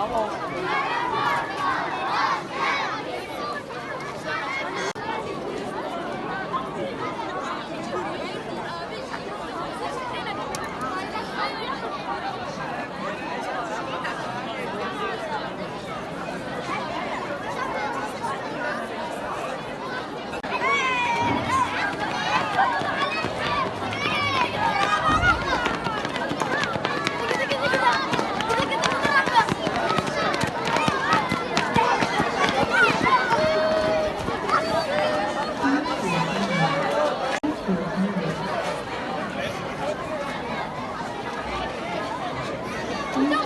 Hoa. 中国。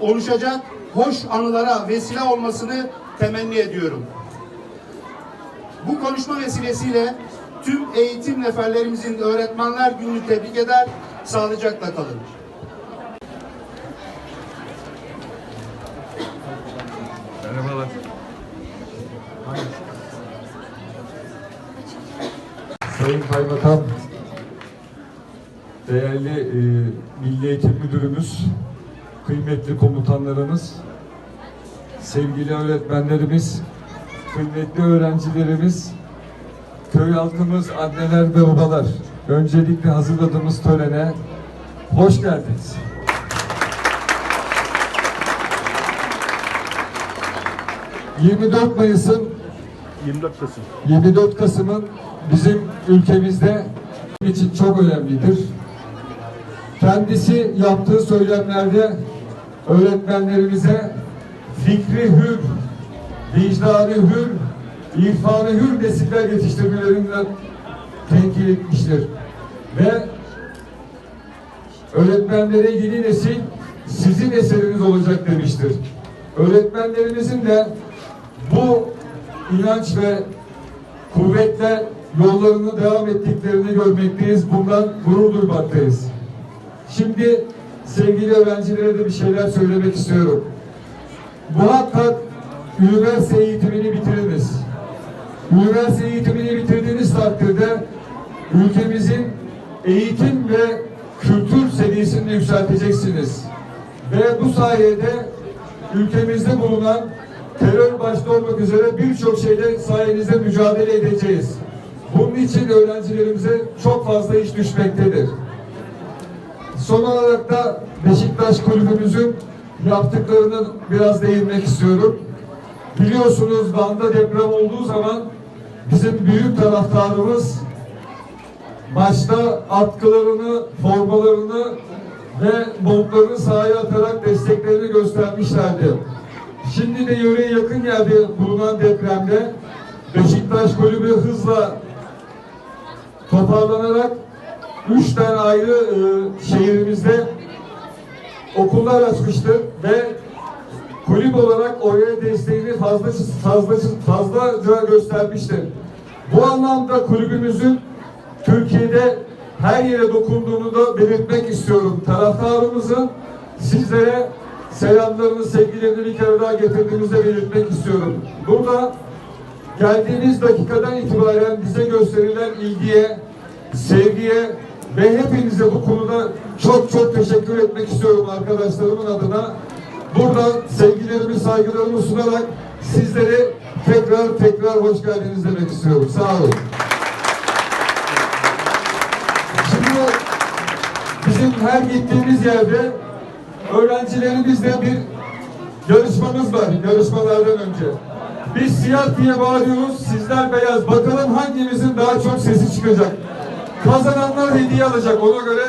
Oluşacak hoş anılara vesile olmasını temenni ediyorum. Bu konuşma vesilesiyle tüm eğitim neferlerimizin Öğretmenler Günü'nü tebrik eder, sağlıcakla kalın. Merhabalar. Sayın Kaymakam, değerli e, Milli Eğitim Müdürümüz, kıymetli komutanlarımız, sevgili öğretmenlerimiz, kıymetli öğrencilerimiz, köy halkımız, anneler ve babalar, öncelikle hazırladığımız törene hoş geldiniz. ...24 Mayıs'ın 24 Kasım. 24 Kasım'ın bizim ülkemizde için çok önemlidir. Kendisi yaptığı söylemlerde öğretmenlerimize fikri hür, vicdanı hür, irfanı hür nesiller yetiştirmelerinden tenkil etmiştir. Ve öğretmenlere yeni nesil sizin eseriniz olacak demiştir. Öğretmenlerimizin de bu inanç ve kuvvetle yollarını devam ettiklerini görmekteyiz. Bundan gurur duymaktayız. Şimdi sevgili öğrencilere de bir şeyler söylemek istiyorum. Muhakkak üniversite eğitimini bitiriniz. Üniversite eğitimini bitirdiğiniz takdirde ülkemizin eğitim ve kültür seviyesini yükselteceksiniz. Ve bu sayede ülkemizde bulunan terör başta olmak üzere birçok şeyle sayenizde mücadele edeceğiz. Bunun için öğrencilerimize çok fazla iş düşmektedir. Son olarak da Beşiktaş kulübümüzün yaptıklarını biraz değinmek istiyorum. Biliyorsunuz Van'da deprem olduğu zaman bizim büyük taraftarımız başta atkılarını, formalarını ve montlarını sahaya atarak desteklerini göstermişlerdi. Şimdi de yöreye yakın yerde bulunan depremde Beşiktaş kulübü hızla toparlanarak üç tane ayrı e, şehrimizde okullar açmıştır ve kulüp olarak oraya desteğini fazla fazla fazlaca göstermiştir. Bu anlamda kulübümüzün Türkiye'de her yere dokunduğunu da belirtmek istiyorum. Taraftarımızın sizlere selamlarını, sevgilerini bir kere daha getirdiğimizi de belirtmek istiyorum. Burada geldiğiniz dakikadan itibaren bize gösterilen ilgiye, sevgiye ve hepinize bu konuda çok çok teşekkür etmek istiyorum arkadaşlarımın adına. Burada sevgilerimi, saygılarımı sunarak sizlere tekrar tekrar hoş geldiniz demek istiyorum. Sağ olun. Şimdi bizim her gittiğimiz yerde öğrencilerimizle bir yarışmamız var yarışmalardan önce. Biz siyah diye bağırıyoruz, sizler beyaz. Bakalım hangimizin daha çok sesi çıkacak. Kazananlar hediye alacak. Ona göre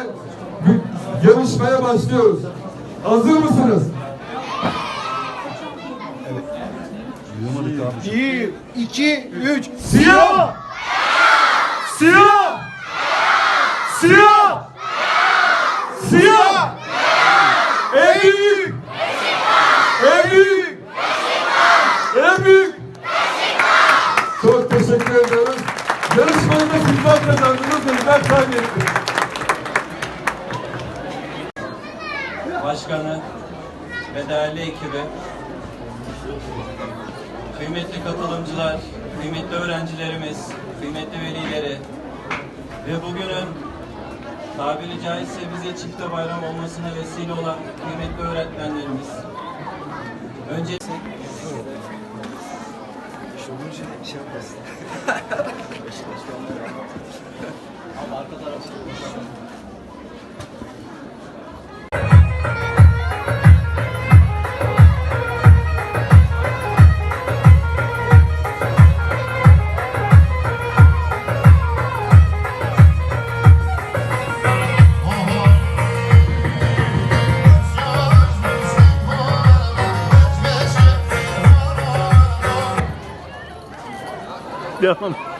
yarışmaya başlıyoruz. Hazır mısınız? Bir, iki, üç. Siyah! Siyah! Siyah! Siyah! En büyük! En büyük! En büyük! Çok teşekkür ediyoruz. Yarışmayı da sizler kazandınız, bizler kaybettik. Başkanı ve değerli ekibi, kıymetli katılımcılar, kıymetli öğrencilerimiz, kıymetli velileri ve bugünün tabiri caizse bize çifte bayram olmasına vesile olan kıymetli öğretmenlerimiz. Önce Devam.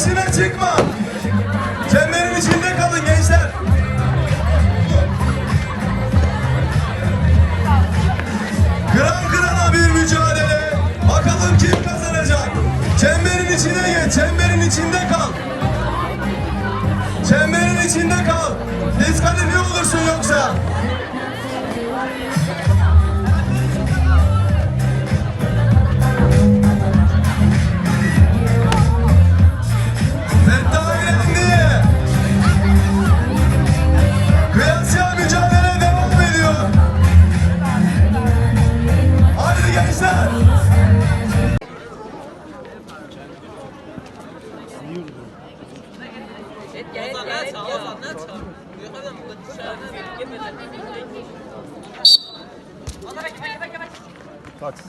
dışına çıkma.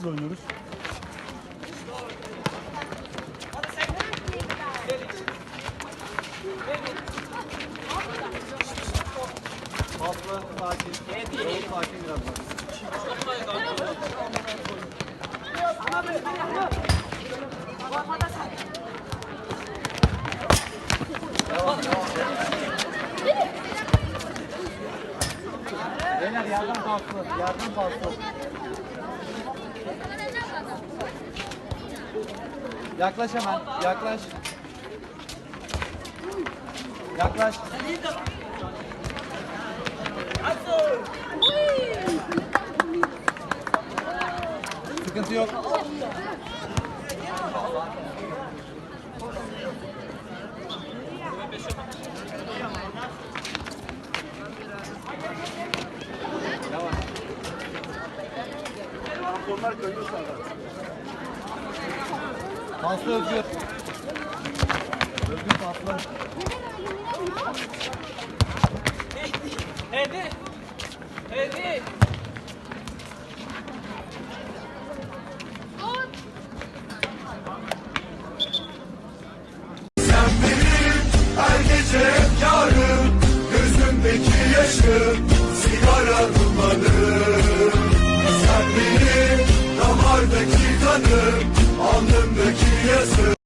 Taçsız oynuyoruz. Beyler yardım faslı, yardım faslı. Yaklaş hemen, yaklaş. Yaklaş. Sıkıntı yok. Bunlar köylü sayılır. Aslı Özgür. Özgür tatlı. Hedi. Hedi. Hedi.